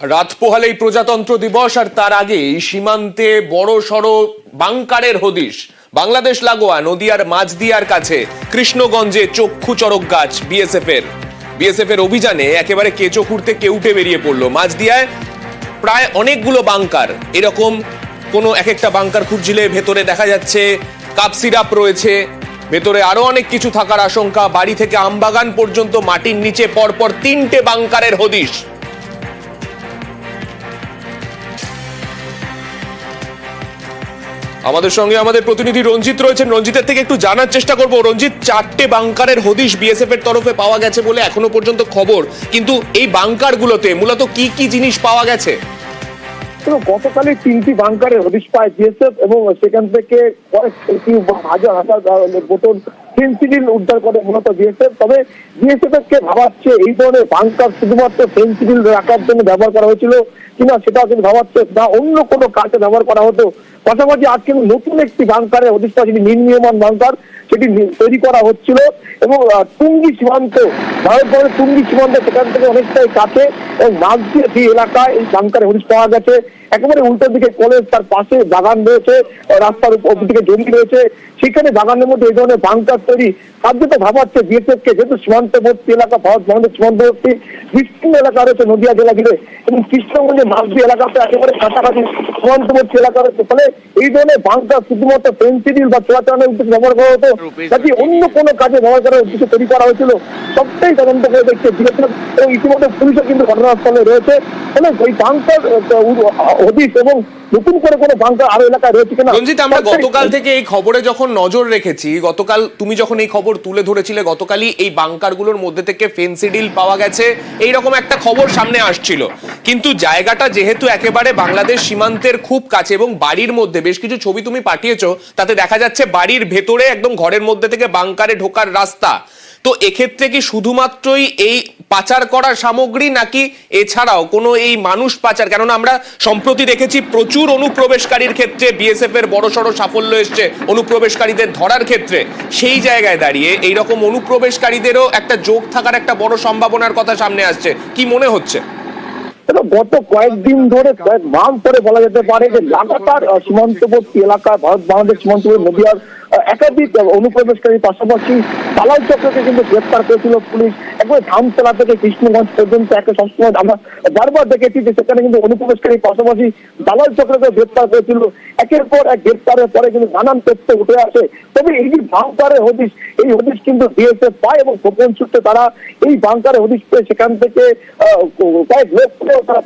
রাত পোহালেই প্রজাতন্ত্র দিবস আর তার আগেই সীমান্তে বড় সড়ো বাংকারের হদিশ। বাংলাদেশ লাগোয়া, নদিয়ার মাঝদিয়ার কাছে কৃষ্ণগঞ্জে চক্ষু চরক গাছ বিএসএফ এর বিএসএফ এর অভিযানে একেবারে কেঁচো খুঁড়তে কেউটে বেরিয়ে পড়ল। মাঝদিয়ায় প্রায় অনেকগুলো বাংকার। এরকম কোনো এক একটা বাংকার খুঁজছিলে ভেতরে দেখা যাচ্ছে কাপ সিরাপ রয়েছে। ভেতরে আরও অনেক কিছু থাকার আশঙ্কা। বাড়ি থেকে আমবাগান পর্যন্ত মাটির নিচে পরপর তিনটে বাংকারের হদিশ। আমাদের সঙ্গে আমাদের প্রতিনিধি রঞ্জিত রয়েছেন। রঞ্জিতের থেকে একটু জানার চেষ্টা করব। রঞ্জিত, চারটে বাংকারের হদিশ বিএসএফ এর তরফে পাওয়া গেছে বলে এখনও পর্যন্ত খবর। কিন্তু এই বাংকারগুলোতে মূলত কি কি জিনিস পাওয়া গেছে? তো গতকালই তিনটি বাংকারের হদিশ পায় বিএসএফ এবং সেখান থেকে কয়েক হাজার হাজার বোতল ফেন্সিডিল উদ্ধার করে মূলত বিএসএফ তবে বিএসএফ কে ভাবাচ্ছে এই ধরনের বাংকার শুধুমাত্র ফেন্সিডিল রাখার জন্য ব্যবহার করা হয়েছিল কিনা সেটাও কিন্তু ভাবাচ্ছে না। অন্য কোনো কাজে ব্যবহার করা হতো। পাশাপাশি আজ কিন্তু নতুন একটি হদিশ পায় যেটি নির্মীয়মান বাংকার সেটি তৈরি করা হচ্ছিল এবং টুঙ্গি সীমান্ত, ভারতবর্ষের টুঙ্গি সীমান্ত সেখান থেকে অনেকটাই কাছে এবং যে এলাকায় এই বাংকারে হদিশ পাওয়া গেছে। একেবারে উল্টো দিকে কলেজ তার পাশে বাগান রয়েছে, রাস্তার উপর দিকে জমি রয়েছে। সেখানে বাগানের মধ্যে এই ধরনের বাংকার তৈরি। কার্যত ভাবাচ্ছে বিএসএফ কে, যেহেতু সীমান্তবর্তী এলাকা, ভারত বাংলাদেশ সীমান্তবর্তী বিস্তীর্ণ এলাকা রয়েছে নদিয়া জেলা ঘিরে এবং কৃষ্ণগঞ্জের মাঝদি এলাকাতে একেবারে কাছাকাছি সীমান্তবর্তী এলাকা রয়েছে। ফলে এই ধরনের বাংকার শুধুমাত্র পেন্সিডিল বা চোরাচালানের উদ্দেশ্যে ব্যবহার করা হতো, নাকি অন্য কোনো কাজে ব্যবহার করার উদ্দেশ্যে তৈরি করা হয়েছিল? সবটাই তদন্ত করে দেখছে বিএসএফ এবং ইতিমধ্যে পুলিশও কিন্তু ঘটনাস্থলে রয়েছে। ফলে ওই বাংকার হদিস এবং নতুন করে কোনো বাংকার আরও এলাকায় রয়েছে কিনা রঞ্জিত আমরা গতকাল থেকে এই খবরে যখন নজর রেখেছি গতকাল তুমি যখন এই খবর তুলে ধরেছিলে গতকালই এই বাংকারগুলোর মধ্যে থেকে ফেন্সিডিল পাওয়া গেছে এই রকম একটা খবর সামনে আসছিল। কিন্তু জায়গাটা যেহেতু একেবারে বাংলাদেশ সীমান্তের খুব কাছে এবং বাড়ির মধ্যে বেশ কিছু ছবি তুমি পাঠিয়েছো তাতে দেখা যাচ্ছে বাড়ির ভেতরে একদম ঘরের মধ্যে থেকে বাংকারে ঢোকার রাস্তা। তো এক্ষেত্রে কি শুধুমাত্রই এই পাচার করা সামগ্রী নাকি এছাড়াও কোনো এই মানুষ পাচার? কেননা আমরা সম্প্রতি দেখেছি প্রচুর অনুপ্রবেশকারীর ক্ষেত্রে বিএসএফ এর বড় সড় সাফল্য এসছে অনুপ্রবেশকারীদের ধরার ক্ষেত্রে। সেই জায়গায় দাঁড়িয়ে এইরকম অনুপ্রবেশকারীদেরও একটা যোগ থাকার একটা বড় সম্ভাবনার কথা সামনে আসছে। কি মনে হচ্ছে? গত কয়েকদিন ধরে কয়েক মাস ধরে বলা যেতে পারে যে লাগাতার সীমান্তবর্তী এলাকা, ভারত, বাংলাদেশ, সীমান্তবর্তী নদীয়ার একাধিক অনুপ্রবেশকারী পাশাপাশি পালাই চক্রকে কিন্তু গ্রেপ্তার করেছিল পুলিশ। একবার ধামতলা থেকে কৃষ্ণগঞ্জ পর্যন্ত একটা সবসময় আমরা বারবার দেখেছি যে সেখানে কিন্তু অনুপ্রবেশকারীর পাশাপাশি দালাল চক্রকে গ্রেপ্তার করেছিল। একের পর এক গ্রেপ্তারের পরে কিন্তু নানান তথ্য উঠে আসে। তবে এই যে বাংকারের হদিশ, এই হদিশ কিন্তু বিএসএফ পায় এবং গোপন সূত্রে তারা এই বাংকারের হদিশ পেয়ে সেখান থেকে কয়েক লোক তারা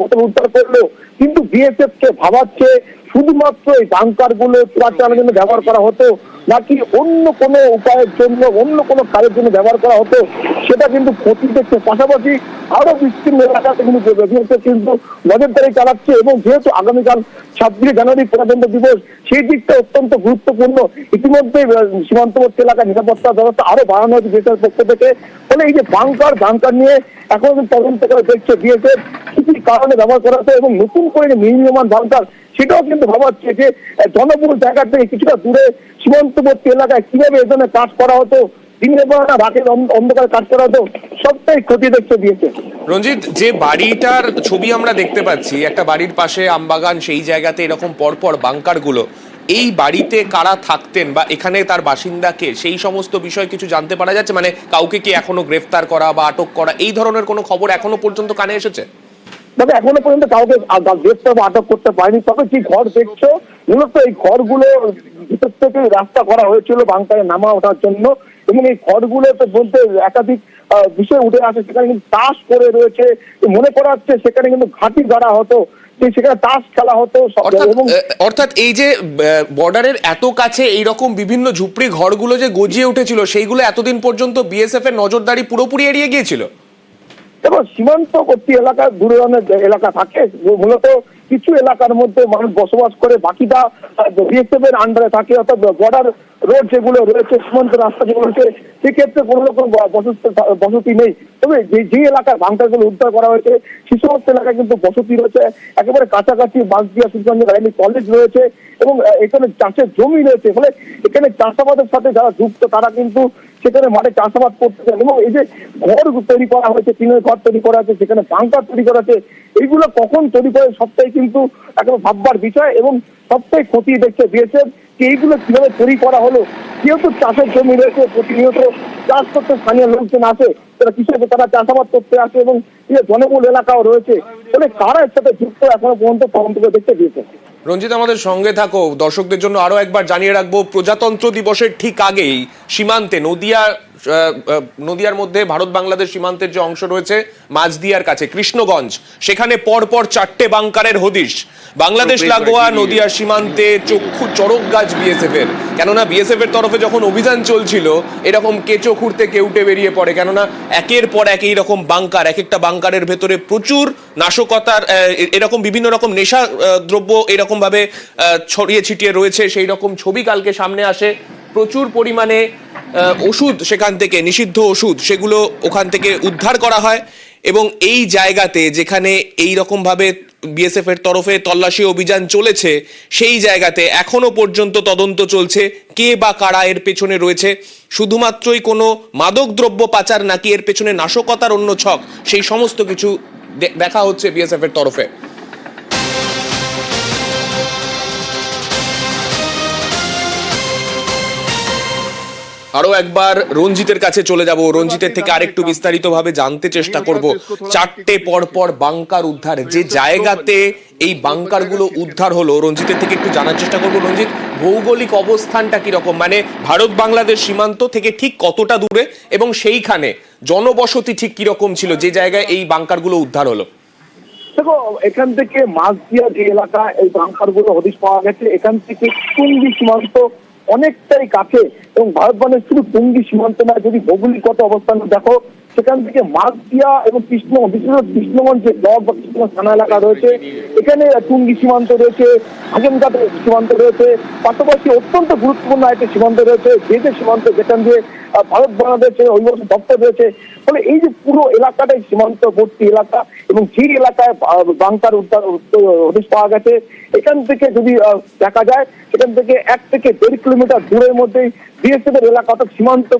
বোতল উদ্ধার করল। কিন্তু বিএসএফ কে ভাবাচ্ছে শুধুমাত্র এই বাংকারগুলো চোরাচালানের জন্য ব্যবহার করা হতো, নাকি অন্য কোনো উপায়ের জন্য, অন্য কোনো কাজের জন্য ব্যবহার করা হতো? সেটা কিন্তু ক্ষতি পাশাপাশি আরও বিস্তীর্ণ এলাকাতে কিন্তু বিএসএফ কিন্তু নজরদারি চালাচ্ছে এবং যেহেতু আগামীকাল ছাব্বিশে জানুয়ারি প্রজাতন্ত্র দিবস, সেই দিকটা অত্যন্ত গুরুত্বপূর্ণ। ইতিমধ্যে সীমান্তবর্তী এলাকার নিরাপত্তা ব্যবস্থা আরও বাড়ানো হয়েছে বিএসএফ পক্ষ থেকে। ফলে এই যে বাংকার বাংকার নিয়ে এখন তদন্ত করে দেখছে বিএসএফ কি কি কারণে ব্যবহার করা হতো এবং নতুন করে যে নির্মীয়মান বাংকার সেটাও কিন্তু ভাবাচ্ছে যে জনবহুল জায়গা থেকে কিছুটা দূরে সীমান্তবর্তী এলাকায় কীভাবে এ ধরনের কাজ করা হতো রঞ্জিত, যে বাড়িটার ছবি আমরা দেখতে পাচ্ছি, একটা বাড়ির পাশে আমবাগান, সেই জায়গাতে এরকম পরপর বাংকারগুলো, এই বাড়িতে কারা থাকতেন বা এখানে তার বাসিন্দা কে, সেই সমস্ত বিষয় কিছু জানতে পারা যাচ্ছে? মানে কাউকে কি এখনও গ্রেফতার করা বা আটক করা, এই ধরনের কোনো খবর এখনও পর্যন্ত কানে এসেছে? তবে এখনও পর্যন্ত কাউকে বা আটক করতে পারেনি। তবে যে ঘর দেখছ? মূলত এই ঘরগুলো ভিতর থেকে রাস্তা করা হয়েছিল বাংকায় নামা ওঠার জন্য। এবং এই ঘরগুলোতে বলতে একাধিক বিষয় উঠে আসে। সেখানে কিন্তু তাস করে রয়েছে। মনে করা হচ্ছে সেখানে কিন্তু ঘাঁটি গাড়া হতো। সেখানে তাস খেলা হতো। অর্থাৎ এই যে বর্ডারের এত কাছে এই রকম বিভিন্ন ঝুপড়ি ঘরগুলো যে গজিয়ে উঠেছিল সেইগুলো এতদিন পর্যন্ত বিএসএফ এর নজরদারি পুরোপুরি এড়িয়ে গিয়েছিল? এবং সীমান্তবর্তী এলাকা দূরে অনেক এলাকা থাকে মূলত কিছু এলাকার মধ্যে মানুষ বসবাস করে, বাকিটা বিএসএফ এর আন্ডারে থাকে, অর্থাৎ বর্ডার রোড যেগুলো রয়েছে, সীমান্ত রাস্তা যেগুলো রয়েছে, সেক্ষেত্রে কোনো রকম বসতি নেই। তবে যে যে এলাকার ভাঙটাগুলো উদ্ধার করা হয়েছে সমস্ত এলাকায় কিন্তু বসতি রয়েছে। একেবারে কাছাকাছি বাঁশদিয়া সুলতানগঞ্জ রাইনি কলেজ রয়েছে এবং এখানে চাষের জমি রয়েছে। ফলে এখানে চাষাবাদের সাথে যারা যুক্ত, তারা কিন্তু সেখানে মাঠে চাষাবাদ করতে চান। এবং এই যে ঘর তৈরি করা হয়েছে, টিনের ঘর তৈরি করা হয়েছে, সেখানে বাংকার তৈরি করা হয়েছে, এইগুলো কখন তৈরি করে সবটাই কিন্তু এখন ভাববার বিষয়। এবং সবটাই খতিয়ে দেখছে বিএসএফ যে এইগুলো কীভাবে তৈরি করা হলো। যেহেতু চাষের জমি রয়েছে, প্রতিনিয়ত চাষ করতে স্থানীয় লোকজন আসে, তারা কৃষক তারা চাষাবাদ করতে আসে এবং জনবহুল এলাকাও রয়েছে, ফলে কারা এর সাথে যুক্ত এখনও পর্যন্ত তদন্ত করে দেখতে বিএসএফ রঞ্জিত, আমাদের সঙ্গে থাকো। দর্শকদের জন্য আরও একবার জানিয়ে রাখব, প্রজাতন্ত্র দিবসের ঠিক আগেই সীমান্তে নদিয়া নদিয়ার মধ্যে ভারত বাংলাদেশ সীমান্তের যে অংশ রয়েছে মাঝদিয়ার কাছে কৃষ্ণগঞ্জ। সেখানে পরপর চারটে বাংকারের হদিশ। বাংলাদেশ লাগোয়া নদিয়া সীমান্তে চক্ষু চড়ক গাছ বিএসএফ এর কেননা বিএসএফ এর তরফে যখন অভিযান চলছিল এরকম কেঁচো খুঁড়তে কেউটে বেরিয়ে পড়ে। কেননা একের পর এক এই রকম বাংকার এক একটা বাংকারের ভেতরে প্রচুর নাশকতার এরকম বিভিন্ন রকম নেশা দ্রব্য এরকম ভাবে আহ, ছড়িয়ে ছিটিয়ে রয়েছে। সেই রকম ছবি কালকে সামনে আসে। প্রচুর পরিমাণে ওষুধ সেখান থেকে, নিষিদ্ধ ওষুধ, সেগুলো ওখান থেকে উদ্ধার করা হয় এবং এই জায়গাতে যেখানে এই রকম ভাবে বিএসএফ এর তরফে তল্লাশি অভিযান চলেছে, সেই জায়গাতে এখনও পর্যন্ত তদন্ত চলছে কে বা কারা এর পেছনে রয়েছে। শুধুমাত্রই কোনো মাদকদ্রব্য পাচার নাকি এর পেছনে নাশকতার অন্য ছক, সেই সমস্ত কিছু দেখা হচ্ছে বিএসএফ এর তরফে। আরও একবার রঞ্জিতের কাছে চলে যাব। রঞ্জিতের থেকে আরেকটু বিস্তারিত ভাবে জানতে চেষ্টা করব। চারটে পর পর বাংকার উদ্ধার। যে জায়গাতে এই বাংকারগুলো উদ্ধার হলো, রঞ্জিতের থেকে একটু জানার চেষ্টা করব। রঞ্জিত, ভৌগোলিক অবস্থানটা কি রকম মানে ভারত বাংলাদেশ সীমান্ত থেকে ঠিক কতটা দূরে? এবং সেইখানে জনবসতি ঠিক কি রকম ছিল? যে জায়গায় এই বাংকারগুলো উদ্ধার হলো। দেখো, এখান থেকে মাঝদিয়া যে এলাকা এই বাংকারগুলো হদিশ পাওয়া গেছে, এখান থেকে টুঙ্গি সীমান্ত অনেকটাই কাছে এবং ভারত বাংলাদেশ শুধু টুঙ্গি সীমান্ত নয় যদি ভৌগোলিকগত অবস্থান দেখো, সেখান থেকে মাঝদিয়া এবং কৃষ্ণ বিশেষ করে কৃষ্ণগঞ্জ যে ব্লক বা কৃষ্ণগঞ্জ থানা এলাকা রয়েছে। এখানে টুঙ্গি সীমান্ত রয়েছে, হাজেমঘাট সীমান্ত রয়েছে, পাশাপাশি অত্যন্ত গুরুত্বপূর্ণ একটা সীমান্ত রয়েছে, যে যে সীমান্ত যেখান দিয়ে ভারত বাংলাদেশের অভিবাসন দপ্তর রয়েছে। ফলে এই যে পুরো এলাকাটাই সীমান্তবর্তী এলাকা এবং যেই এলাকায় বাংকার উদ্ধার হদিশ পাওয়া গেছে। এখান থেকে যদি দেখা যায় সেখান থেকে এক থেকে দেড় কিলোমিটার দূরের মধ্যেই বিএসএফ এর এলাকা অর্থাৎ সীমান্ত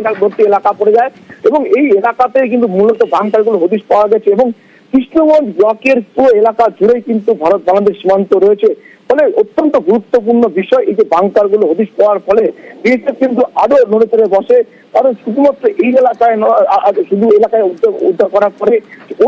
এলাকাবর্তী এলাকা পড়ে যায় এবং এই এলাকাতে কিন্তু মূলত বাংকারগুলো হদিশ পাওয়া গেছে এবং কৃষ্ণগঞ্জ ব্লকের পুরো এলাকা জুড়েই কিন্তু ভারত বাংলাদেশ সীমান্ত রয়েছে। ফলে অত্যন্ত গুরুত্বপূর্ণ বিষয় এই যে বাংকারগুলো হদিশ পাওয়ার ফলে বিএসএফ কিন্তু আরও নড়ে চড়ে বসে। কারণ শুধুমাত্র এই এলাকায় শুধু এলাকায় উদ্ধার করার পরে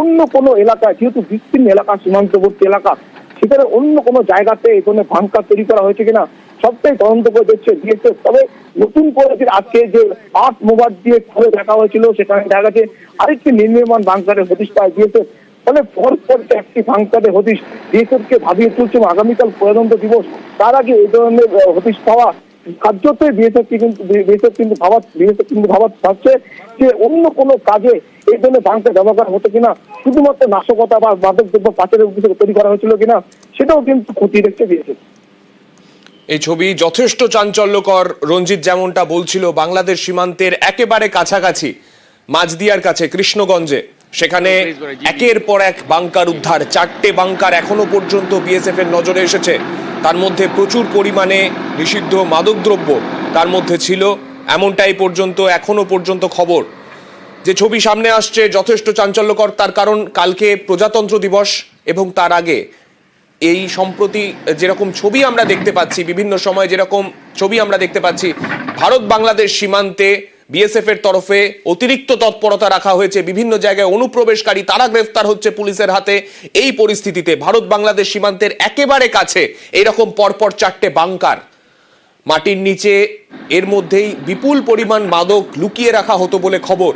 অন্য কোনো এলাকায়, যেহেতু বিস্তীর্ণ এলাকা, সীমান্তবর্তী এলাকা সেখানে অন্য কোনো জায়গাতে এখানে বাংকার তৈরি করা হয়েছে কিনা, সবটাই তদন্ত করে দেখছে বিএসএফ তবে নতুন করে আজকে যে আট মোবাইল দিয়ে খুলে দেখা হয়েছিল, সেখানে দেখা গেছে আরেকটি নির্মাণ বাংকারের হদিশ দিয়েছে ফলে পর পর একটি বাংকারের হদিশ বিএসএফকে ভাবিয়ে তুলছে আগামীকাল প্রজাতন্ত্র দিবস। তার আগে এই ধরনের হতিস পাওয়া কার্যতই বিএসএফ কিন্তু বিএসএফ কিন্তু ভাবা বিএসএফ কিন্তু ভাবা ভাবছে যে অন্য কোনো কাজে এই ধরনের বাংকার ব্যবহার হতো কিনা, শুধুমাত্র নাশকতা বা মাদক দ্রব্য পাচারের উদ্দেশ্যে তৈরি করা হয়েছিল কিনা, সেটাও কিন্তু ক্ষতি দেখছে বিএসএফ এই ছবি যথেষ্ট চাঞ্চল্যকর। রঞ্জিত যেমনটা বলছিল, বাংলাদেশ সীমান্তের একেবারে কাছাকাছি, মাঝদিয়ার কাছে, কৃষ্ণগঞ্জে। সেখানে একের পর এক বাংকার উদ্ধার চারটে বাংকার এখনও পর্যন্ত বিএসএফ এর নজরে এসেছে। তার মধ্যে প্রচুর পরিমাণে নিষিদ্ধ মাদকদ্রব্য তার মধ্যে ছিল এমনটাই পর্যন্ত এখনও পর্যন্ত খবর। যে ছবি সামনে আসছে যথেষ্ট চাঞ্চল্যকর তার কারণ কালকে প্রজাতন্ত্র দিবস এবং তার আগে। এই সম্প্রতি যেরকম ছবি আমরা দেখতে পাচ্ছি বিভিন্ন সময় যেরকম ছবি আমরা দেখতে পাচ্ছি ভারত বাংলাদেশ সীমান্তে বিএসএফ এর তরফে অতিরিক্ত তৎপরতা রাখা হয়েছে। বিভিন্ন জায়গায় অনুপ্রবেশকারী তারা গ্রেফতার হচ্ছে পুলিশের হাতে। এই পরিস্থিতিতে ভারত বাংলাদেশ সীমান্তের একেবারে কাছে এরকম পরপর চারটে বাংকার। মাটির নিচে এর মধ্যেই বিপুল পরিমাণ মাদক লুকিয়ে রাখা হতো বলে খবর।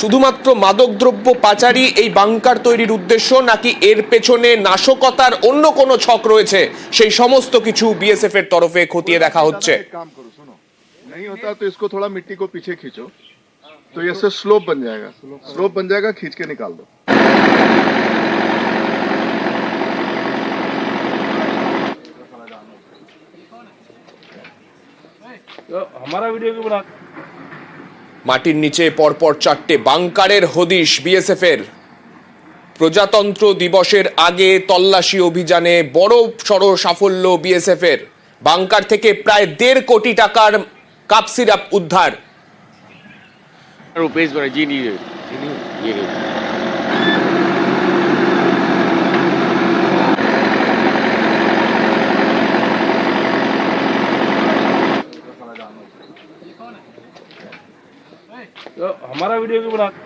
শুধুমাত্র মাদকদ্রব্য পাচারই এই বাংকার তৈরির উদ্দেশ্য, নাকি এর পেছনে নাশকতার অন্য কোনো ছক রয়েছে? সেই সমস্ত কিছু বিএসএফ এর তরফে খতিয়ে দেখা হচ্ছে। नहीं होता तो इसको थोड़ा मिट्टी को पीछे खींचो तो ये से स्लोप बन जाएगा स्लोप बन जाएगा खींच के निकाल दो हमारा वीडियो क्यों बना মাটির নিচে পরপর চারটে বাংকারের হদিশ বিএসএফ এর প্রজাতন্ত্র দিবসের আগে তল্লাশি অভিযানে বড় সড় সাফল্য বিএসএফ এর বাংকার থেকে প্রায় দেড় কোটি টাকার কাপ সিরাপ रूपेश रुपेश जी नहीं ये तो हमारा वीडियो क्यों बना?